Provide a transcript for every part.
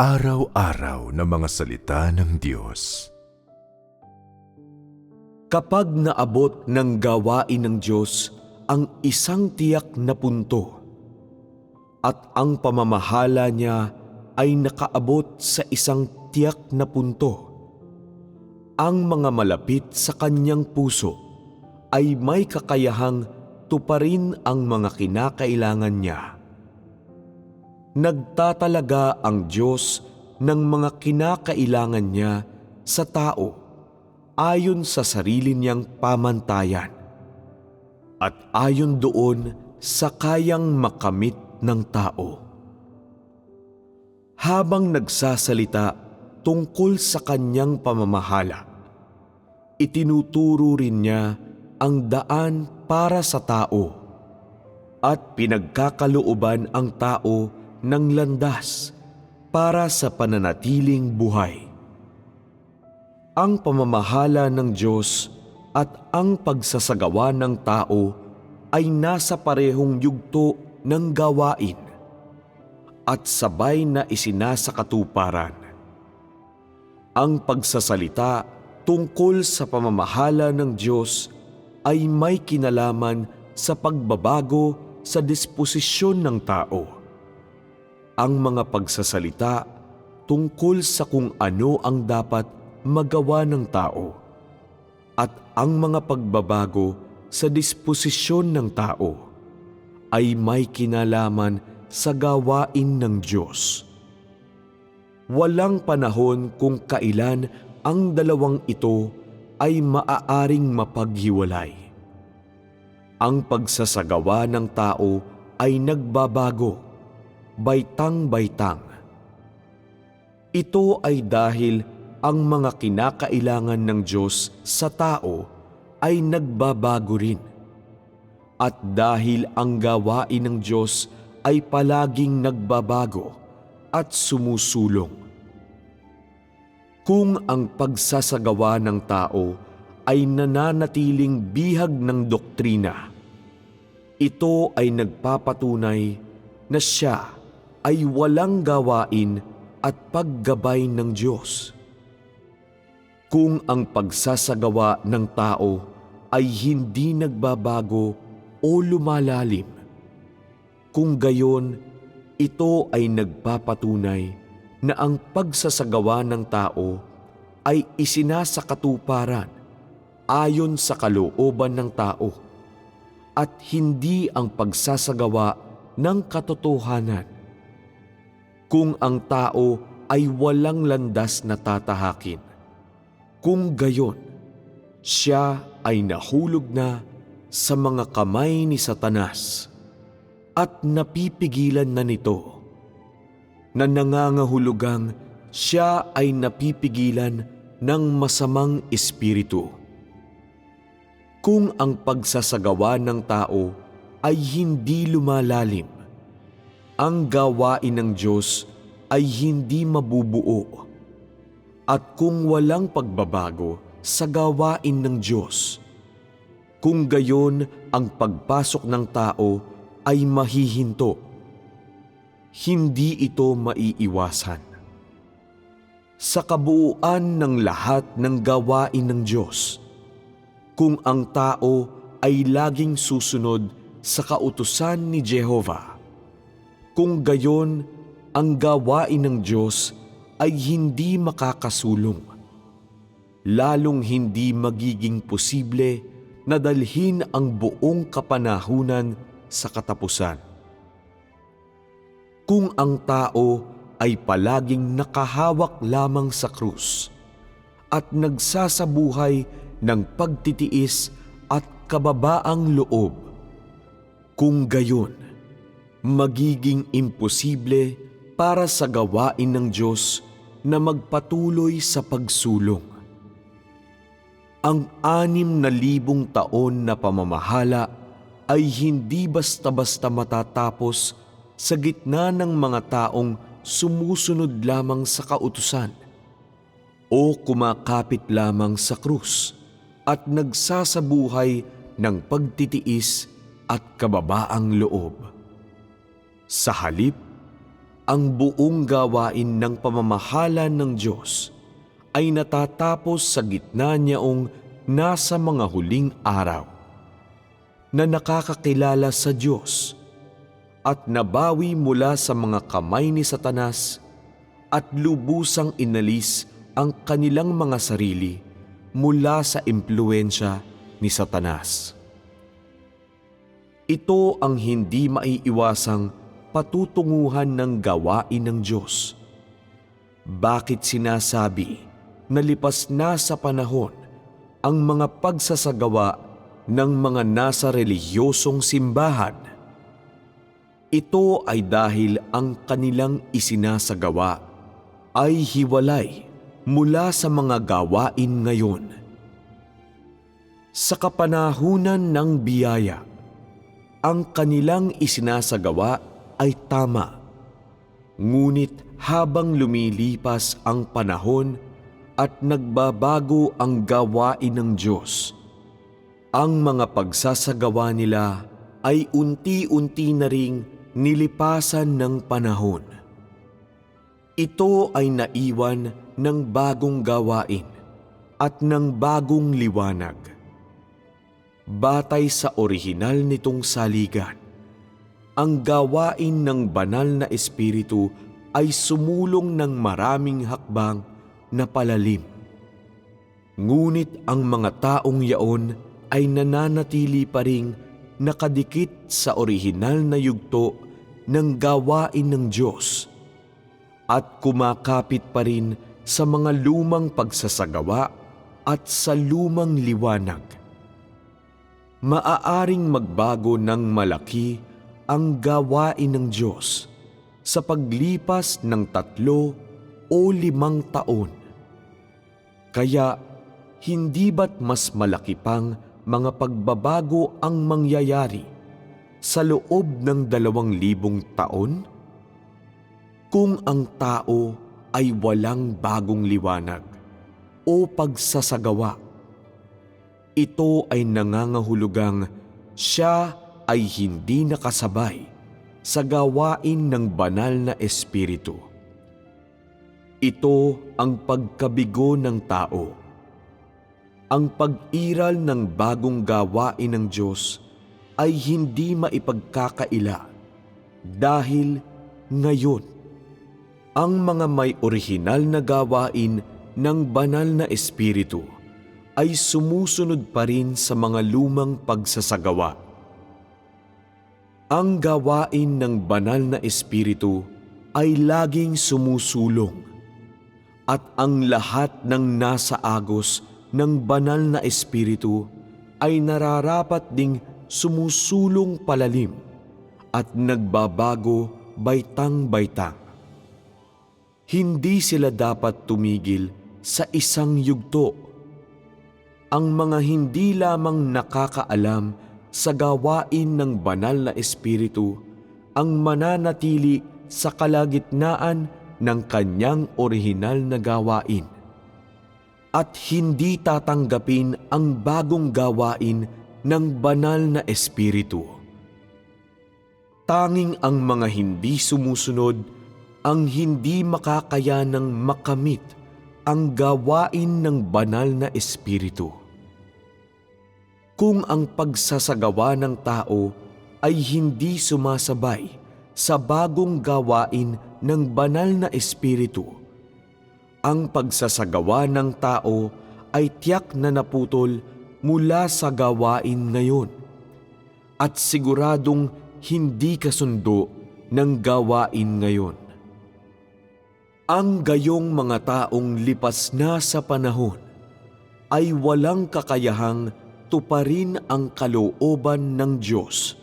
Pang-araw-araw na mga salita ng Diyos. Kapag naabot ng gawain ng Diyos ang isang tiyak na punto at ang pamamahala niya ay nakaabot sa isang tiyak na punto, ang mga malapit sa kanyang puso ay may kakayahang tuparin ang mga kinakailangan niya. Nagtatalaga ang Diyos ng mga kinakailangan niya sa tao ayon sa sarili niyang pamantayan at ayon doon sa kayang makamit ng tao. Habang nagsasalita tungkol sa kanyang pamamahala, itinuturo rin niya ang daan para sa tao at pinagkakalooban ang tao ng landas para sa pananatiling buhay. Ang pamamahala ng Diyos at ang pagsasagawa ng tao ay nasa parehong yugto ng gawain at sabay na isinasakatuparan. Ang pagsasalita tungkol sa pamamahala ng Diyos ay may kinalaman sa pagbabago sa disposisyon ng tao. Ang mga pagsasalita tungkol sa kung ano ang dapat magawa ng tao at ang mga pagbabago sa disposisyon ng tao ay may kinalaman sa gawain ng Diyos. Walang panahon kung kailan ang dalawang ito ay maaaring mapaghiwalay. Ang pagsasagawa ng tao ay nagbabago, baitang-baitang. Ito ay dahil ang mga kinakailangan ng Diyos sa tao ay nagbabago rin. At dahil ang gawain ng Diyos ay palaging nagbabago at sumusulong. Kung ang pagsasagawa ng tao ay nananatiling bihag ng doktrina, ito ay nagpapatunay na siya ay walang gawain at paggabay ng Diyos. Kung ang pagsasagawa ng tao ay hindi nagbabago o lumalalim, kung gayon, ito ay nagpapatunay na ang pagsasagawa ng tao ay isinasakatuparan ayon sa kalooban ng tao at hindi ang pagsasagawa ng katotohanan. Kung ang tao ay walang landas na tatahakin, kung gayon, siya ay nahulog na sa mga kamay ni Satanas at napipigilan na nito na nangangahulugang siya ay napipigilan ng masamang espiritu. Kung ang pagsasagawa ng tao ay hindi lumalalim, ang gawain ng Diyos ay hindi mabubuo. At kung walang pagbabago sa gawain ng Diyos, kung gayon ang pagpasok ng tao ay mahihinto, hindi ito maiiwasan. Sa kabuuan ng lahat ng gawain ng Diyos, kung ang tao ay laging susunod sa kautusan ni Jehova, kung gayon ang gawain ng Diyos ay hindi makakasulong, lalong hindi magiging posible na dalhin ang buong kapanahunan sa katapusan. Kung ang tao ay palaging nakahawak lamang sa krus at nagsasabuhay ng pagtitiis at kababaang loob, kung gayon, magiging imposible para sa gawain ng Diyos na magpatuloy sa pagsulong. Ang anim na libong taon na pamamahala ay hindi basta-basta matatapos sa gitna ng mga taong sumusunod lamang sa kautusan o kumakapit lamang sa krus at nagsasabuhay ng pagtitiis at kababaang loob. Sa halip, ang buong gawain ng pamamahala ng Diyos ay natatapos sa gitna niyaong nasa mga huling araw na nakakakilala sa Diyos at nabawi mula sa mga kamay ni Satanas at lubusang inalis ang kanilang mga sarili mula sa impluensya ni Satanas. Ito ang hindi maiiwasang patutunguhan ng gawain ng Diyos. Bakit sinasabi na lipas na sa panahon ang mga pagsasagawa ng mga nasa relihiyosong simbahan? Ito ay dahil ang kanilang isinasagawa ay hiwalay mula sa mga gawain ngayon. Sa kapanahunan ng biyaya, ang kanilang isinasagawa ay tama. Ngunit habang lumilipas ang panahon at nagbabago ang gawain ng Diyos, ang mga pagsasagawa nila ay unti-unti na ring nilipasan ng panahon. Ito ay naiwan ng bagong gawain at ng bagong liwanag. Batay sa orihinal nitong saligan, ang gawain ng banal na espiritu ay sumulong ng maraming hakbang na palalim. Ngunit ang mga taong yaon ay nananatili pa ring nakadikit sa orihinal na yugto ng gawain ng Diyos at kumakapit pa rin sa mga lumang pagsasagawa at sa lumang liwanag. Maaaring magbago ng malaki ang gawain ng Diyos sa paglipas ng tatlo o limang taon. Kaya hindi ba't mas malaki pang mga pagbabago ang mangyayari sa loob ng dalawang libong taon? Kung ang tao ay walang bagong liwanag o pagsasagawa, ito ay nangangahulugang siya ay hindi nakasabay sa gawain ng banal na espiritu. Ito ang pagkabigo ng tao. Ang pag-iral ng bagong gawain ng Diyos ay hindi maipagkakaila dahil ngayon ang mga may orihinal na gawain ng banal na espiritu ay sumusunod pa rin sa mga lumang pagsasagawa. Ang gawain ng banal na espiritu ay laging sumusulong at ang lahat ng nasa agos ng banal na espiritu ay nararapat ding sumusulong palalim at nagbabago baitang-baitang. Hindi sila dapat tumigil sa isang yugto. Ang mga hindi lamang nakakaalam sa gawain ng banal na espiritu ang mananatili sa kalagitnaan ng kanyang orihinal na gawain at hindi tatanggapin ang bagong gawain ng banal na espiritu. Tanging ang mga hindi sumusunod ang hindi makakayanang makamit ang gawain ng banal na espiritu. Kung ang pagsasagawa ng tao ay hindi sumasabay sa bagong gawain ng banal na espiritu, ang pagsasagawa ng tao ay tiyak na naputol mula sa gawain ngayon at siguradong hindi kasundo ng gawain ngayon. Ang gayong mga taong lipas na sa panahon ay walang kakayahang tuparin ang kalooban ng Diyos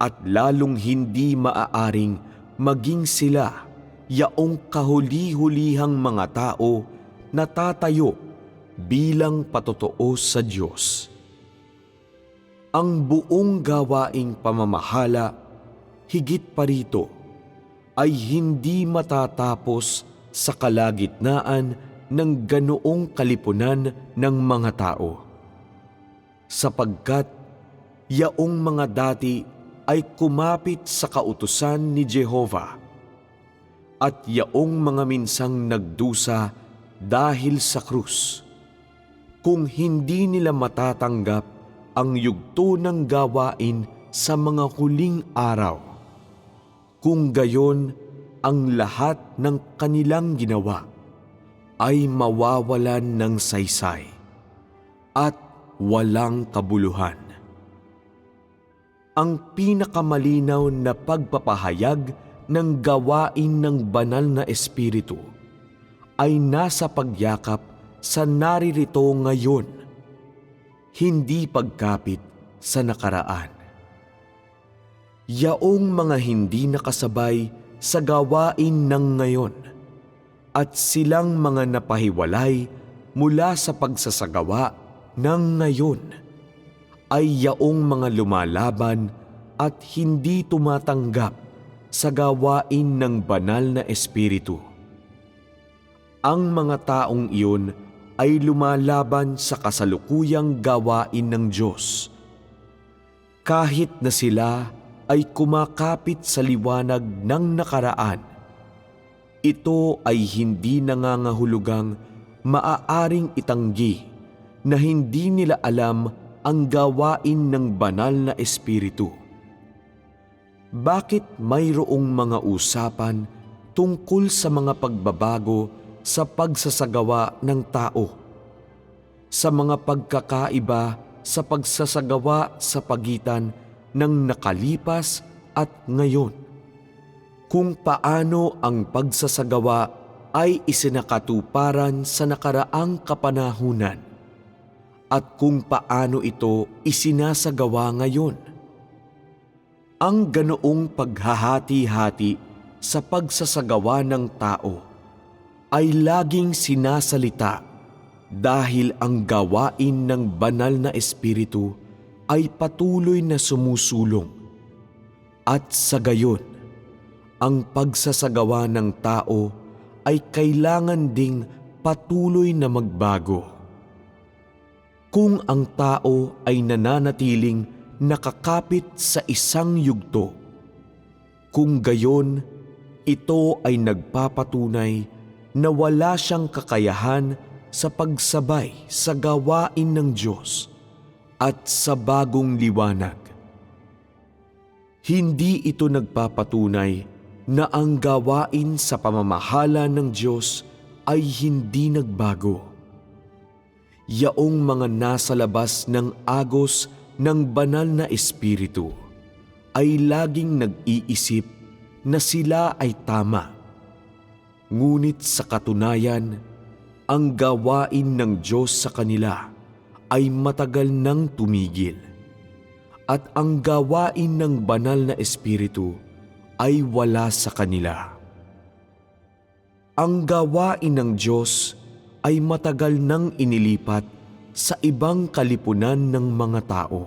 at lalong hindi maaaring maging sila yaong kahuli-hulihang mga tao na tatayo bilang patotoo sa Diyos. Ang buong gawaing pamamahala, higit pa rito, ay hindi matatapos sa kalagitnaan ng ganoong kalipunan ng mga tao. Sapagkat yaong mga dati ay kumapit sa kautusan ni Jehova at yaong mga minsang nagdusa dahil sa krus. Kung hindi nila matatanggap ang yugto ng gawain sa mga huling araw, kung gayon ang lahat ng kanilang ginawa ay mawawalan ng saysay at walang kabuluhan. Ang pinakamalinaw na pagpapahayag ng gawain ng banal na espiritu ay nasa pagyakap sa naririto ngayon, hindi pagkapit sa nakaraan. Yaong mga hindi nakasabay sa gawain ng ngayon at silang mga napahiwalay mula sa pagsasagawa ng ngayon ay yaong mga lumalaban at hindi tumatanggap sa gawain ng banal na espiritu. Ang mga taong iyon ay lumalaban sa kasalukuyang gawain ng Diyos. Kahit na sila ay kumakapit sa liwanag ng nakaraan, ito ay hindi nangangahulugang maaaring itanggi na hindi nila alam ang gawain ng banal na espiritu. Bakit mayroong mga usapan tungkol sa mga pagbabago sa pagsasagawa ng tao? Sa mga pagkakaiba sa pagsasagawa sa pagitan ng nakalipas at ngayon? Kung paano ang pagsasagawa ay isinakatuparan sa nakaraang kapanahunan at kung paano ito isinasagawa ngayon. Ang ganoong paghahati-hati sa pagsasagawa ng tao ay laging sinasalita dahil ang gawain ng banal na espiritu ay patuloy na sumusulong. At sa gayon, ang pagsasagawa ng tao ay kailangan ding patuloy na magbago. Kung ang tao ay nananatiling nakakapit sa isang yugto, kung gayon, ito ay nagpapatunay na wala siyang kakayahan sa pagsabay sa gawain ng Diyos at sa bagong liwanag. Hindi ito nagpapatunay na ang gawain sa pamamahala ng Diyos ay hindi nagbago. Yaong mga nasa labas ng agos ng banal na espiritu ay laging nag-iisip na sila ay tama. Ngunit sa katunayan, ang gawain ng Diyos sa kanila ay matagal nang tumigil. At ang gawain ng banal na espiritu ay wala sa kanila. Ang gawain ng Diyos ay matagal nang inilipat sa ibang kalipunan ng mga tao.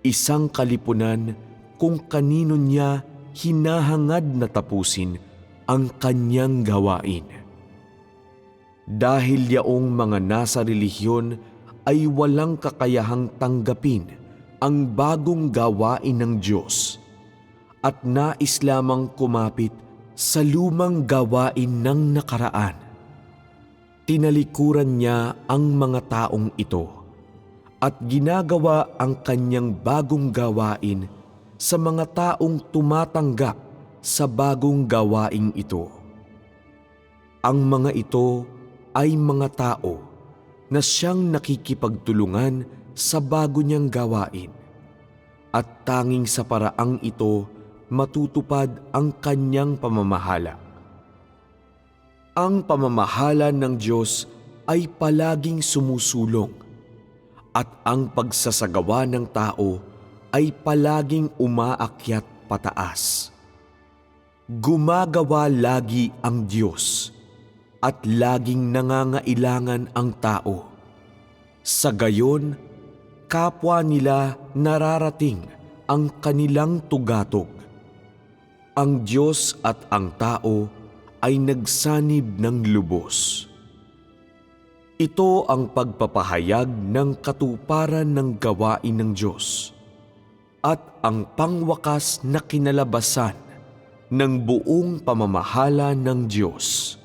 Isang kalipunan kung kanino niya hinahangad na tapusin ang kanyang gawain. Dahil yaong mga nasa relihiyon ay walang kakayahang tanggapin ang bagong gawain ng Diyos at nais lamang kumapit sa lumang gawain ng nakaraan. Tinalikuran niya ang mga taong ito at ginagawa ang kanyang bagong gawain sa mga taong tumatanggap sa bagong gawaing ito. Ang mga ito ay mga tao na siyang nakikipagtulungan sa bago niyang gawain at tanging sa paraang ito matutupad ang kanyang pamamahala. Ang pamamahala ng Diyos ay palaging sumusulong at ang pagsasagawa ng tao ay palaging umaakyat pataas. Gumagawa lagi ang Diyos at laging nangangailangan ang tao. Sa gayon, kapwa nila nararating ang kanilang tugatog. Ang Diyos at ang tao ay nagsanib ng lubos. Ito ang pagpapahayag ng katuparan ng gawain ng Diyos at ang pangwakas na kinalabasan ng buong pamamahala ng Diyos.